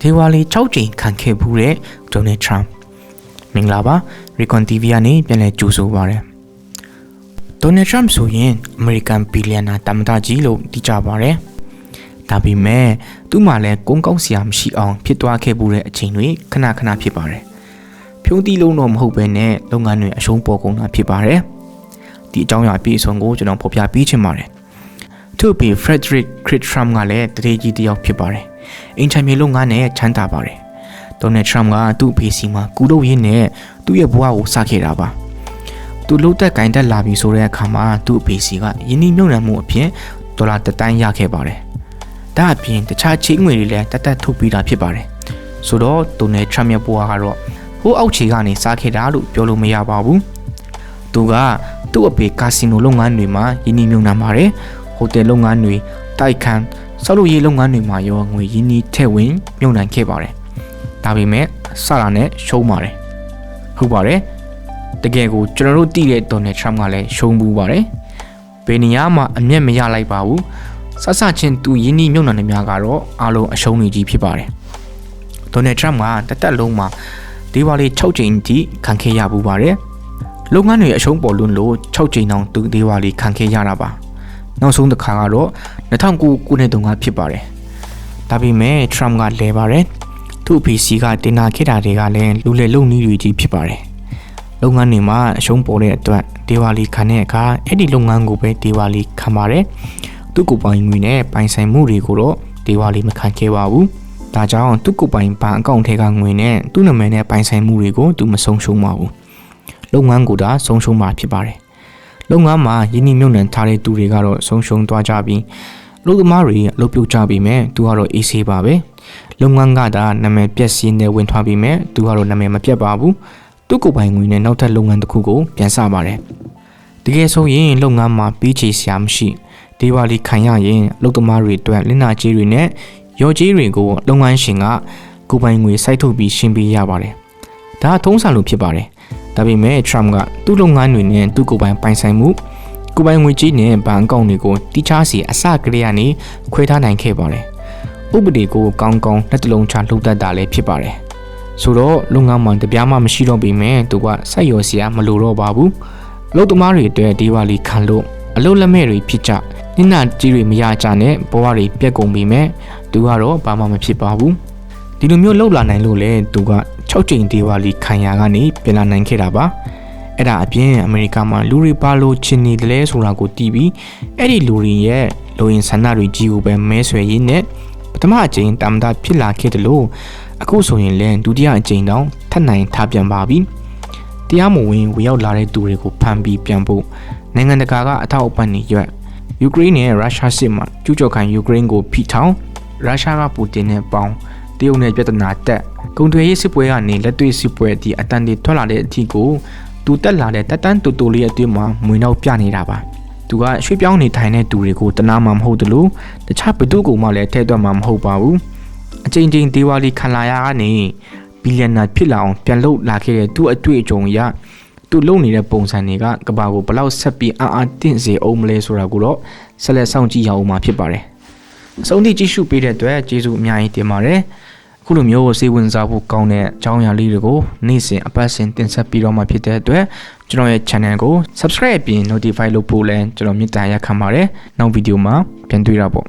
ဒေဝါလီ6ကြိမ်ခံခဲ့ဘူးတဲ့ဒေါ်နယ်ထရမ်မင်္ဂလာပါ Recon TV ကနေပြန်လည်ကြိုဆိုပါရစေဒေါ်နယ်ထရမ်ဆိုရင်အမေရိကန်ဘီလီယံနာတမန်တကြီးလို့သိကြပါတယ်ဒါပေမဲ့သူ့မှာလည်းကုန်းကောက်စရာမရှိအောင်ဖြစ်သွားခဲ့ဘူးတဲ့အချိန်တွေခဏခဏဖြစ်ပါတယ်ဖြုံးတီးလုံးတော့မဟုတ်ဘဲနဲ့လုပ်ငန်းတွေအရှုံးပေါ်ကုန်တာဖြစ်ပါတယ်ဒီအကြောင်းအရာအပြည့်အစုံကိုကျွန်တော်ဖော်ပြပေးချင်ပါတယ်သူ့ဘီ Frederick Crit Trump ကလည်းတရေကြီးတစ်ယောက်ဖြစ်ပါတယ် အင်ချန်မြေလုပ်ငန်းနဲ့ချမ်းသာပါတယ်ဒေါ်နယ်ထရမ့်ကသူ့အဖေစီမှာကူလို့ရင်းနဲ့သူ့ရဲ့ဘဝကိုစခဲ့တာပါသူလှုပ်သက်ကင်တက်လာပြီဆိုတဲ့အခါမှာသူ့အဖေစီကယင်းနှိမ့်မြုံနှံမှုအဖြစ်ဒေါ်လာတတိုင်းရခဲ့ပါတယ်ဒါအပြင်တခြားချင်းငွေတွေလည်းတက်တက်ထုတ်ပြီးတာဖြစ်ပါတယ်ဆိုတော့ဒေါ်နယ်ထရမ့်ရဲ့ဘဝကတော့ဟိုးအောက်ခြေကနေစားခဲ့တာလို့ပြောလို့မရပါဘူးသူကသူ့အဖေကာစီနိုလုပ်ငန်းတွေမှာယင်းနှိမ့်မြုံနှံပါတယ်ဟိုတယ်လုပ်ငန်းတွေတိုက်ခန်း ဆောက်လုပ်ရေးလုပ်ငန်းတွေမှာရောငွေရင်းနှီးထည့်ဝင်မြုံနှံခဲ့ပါတယ်။ဒါပေမဲ့စတာနဲ့ရှုံးပါတယ်။ဟုတ်ပါတယ်။တကယ်ကိုကျွန်တော်တို့သိတဲ့ဒေါ်နယ်ထရမ့်ကလည်းရှုံးဘူးပါတယ်။ဘယ်နေရာမှအမျက်မရလိုက်ပါဘူး။ဆဆချင်းသူရင်းနှီးမြုံနှံနေများကတော့အားလုံးအရှုံးတွေကြီးဖြစ်ပါတယ်။ဒေါ်နယ်ထရမ့်ကတသက်လုံးမှာဒီဝါလေး6ချိန်ထိခံခဲ့ရပူပါတယ်။လုပ်ငန်းတွေအရှုံးပေါ်လွန်းလို့6ချိန်တောင်သူဒီဝါလေးခံခဲ့ရတာပါ။နောက်ဆုံးတစ်ခါကတော့ 2009ခုနှစ်တုန်းကဖြစ်ပါတယ်။ဒါပေမဲ့ Trump ကလဲပါတယ်။သူ့ PC ကတင်နာခဲ့တာတွေကလည်းလူလေလုံနည်းတွေကြီးဖြစ်ပါတယ်။လုပ်ငန်းတွေမှာအရှုံးပေါ်တဲ့အတွက်ဒေဝါလီခံတဲ့အခါအဲ့ဒီလုပ်ငန်းကိုပဲဒေဝါလီခံပါတယ်။သူ့ကိုယ်ပိုင်ငွေနဲ့ပိုင်ဆိုင်မှုတွေကိုတော့ဒေဝါလီမခံခဲ့ပါဘူး။ဒါကြောင့်သူ့ကိုယ်ပိုင်ဘဏ်အကောင့်ထဲကငွေနဲ့သူ့နာမည်နဲ့ပိုင်ဆိုင်မှုတွေကိုသူမဆုံးရှုံးပါဘူး။လုပ်ငန်းကိုသာဆုံးရှုံးမှာဖြစ်ပါတယ်လုပ်ငန်းမှာယင်းနှမြုံနှံထားတဲ့သူတွေကတော့ဆုံးရှုံးသွားကြပြီး လူသမားတွေအလုပ်ပြုတ်ကြပြီးမဲ့သူကတော့အေးဆေးပါပဲလုပ်ငန်းကဒါနာမည်ပြက်စင်းနဲ့ဝင်ထွားပြီးမဲ့သူကတော့နာမည်မပြတ်ပါဘူးသူ့ကိုယ်ပိုင်ငွေနဲ့နောက်ထပ်လုပ်ငန်းတစ်ခုကိုပြန်စပါတယ်တကယ်ဆိုရင်လုပ်ငန်းမှာပြီးချေစရာမရှိဒီဝါလီခံရရင်လုပ်သမားတွေအတွက်လင်းနာကြီးတွေနဲ့ရော်ကြီးတွေကိုလုပ်ငန်းရှင်ကကိုယ်ပိုင်ငွေစိုက်ထုတ်ပြီးရှင်းပေးရပါတယ်ဒါထုံးစံလိုဖြစ်ပါတယ်ဒါပေမဲ့ Trump ကသူ့လုပ်ငန်းတွေနဲ့သူ့ကိုယ်ပိုင်ပိုင်ဆိုင်မှု ကိုယ်ပိုင်ငွေကြေးနဲ့ဘဏ်အကောင့်တွေကိုတိကျစီအစကလေးကနေခွဲထားနိုင်ခဲ့ပါတယ်။ဥပဒေကိုကောင်းကောင်းလက်တလုံးချလှုပ်တတ်တာလည်းဖြစ်ပါတယ်။ဆိုတော့လုပ်ငန်းမှာတပြားမှမရှိတော့ပေမဲ့သူကစိုက်ရော်စရာမလိုတော့ပါဘူး။လုပ်သမားတွေအတွက်ဒီဝါလီခံလို့အလုပ်လက်မဲ့တွေဖြစ်ကြနင့်နာကြီးတွေမရကြနဲ့ဘဝတွေပြက်ကုန်ပြီမဲ့သူကတော့ဘာမှမဖြစ်ပါဘူး။ဒီလိုမျိုးလှုပ်လာနိုင်လို့လေသူက6ကြိမ်ဒေဝါလီခံရကနေပြန်လာနိုင်ခဲ့တာပါ အဲ့ဒါအပြင်အမေရိကမှာလူတွေပါလို့ချင်နေတယ်လဲဆိုတာကိုတီးပြီးအဲ့ဒီလူတွေရဲ့လူရင်ဆန္ဒတွေကြီးကိုပဲမဲဆွယ်ရင်းနဲ့ပထမအကြိမ်တမ်တာဖြစ်လာခဲ့တယ်လို့အခုဆိုရင်လည်းဒုတိယအကြိမ်တောင်ထပ်နိုင်ထားပြန်ပါပြီတရားမဝင်ဝရောက်လာတဲ့သူတွေကိုဖမ်းပြီးပြန်ဖို့နိုင်ငံတကာကအထောက်အပံ့တွေရွက်ယူကရိန်းနဲ့ရုရှားစစ်မှာကျူးကျော်ခံယူကရိန်းကိုဖိထောင်ရုရှားကပူတင်နဲ့ပေါင်းတရုတ်နဲ့ပြဿနာတက်ဂုံတွေရေးစစ်ပွဲကနေလက်တွေ့စစ်ပွဲအထိအတန်တွေထွက်လာတဲ့အထိကို သူတက်လာတဲ့တက်တန်းတူတူလေးအတွင်းမှာမွေနောက်ပြနေတာပါသူကရွှေ့ပြောင်းနေထိုင်တဲ့သူတွေကိုတနာမှမဟုတ်တလို့တခြားဘသူကောင်မှလည်းထဲသွက်မှမဟုတ်ပါဘူးအချိန်ချင်းဒေဝါလီခံလာရကနေဘီလီယံနာဖြစ်လာအောင်ပြန်လှုပ်လာခဲ့တဲ့သူ့အတွေ့အကြုံအရသူလုံနေတဲ့ပုံစံတွေကကဘာကိုဘလောက်ဆက်ပြီးအာအာတင့်စေအောင်မလဲဆိုတာကိုတော့ဆက်လက်စောင့်ကြည့်ရအောင်မှာဖြစ်ပါတယ်အဆုံးထိကြည့်ရှုပေးတဲ့အတွက်ကျေးဇူးအများကြီးတင်ပါတယ် ခုလိုမျိုးစိတ်ဝင်စားဖို့ကောင်းတဲ့အကြောင်းအရာလေးတွေကိုနေ့စဉ်အပတ်စဉ်တင်ဆက်ပြီးတော့မှဖြစ်တဲ့အတွက်ကျွန်တော်ရဲ့ channel ကို subscribe ပြီး notify လုပ်ဖို့လည်းကျွန်တော်မြတ်တာရက်ခံပါတယ်နောက်ဗီဒီယိုမှာပြန်တွေ့ရပါ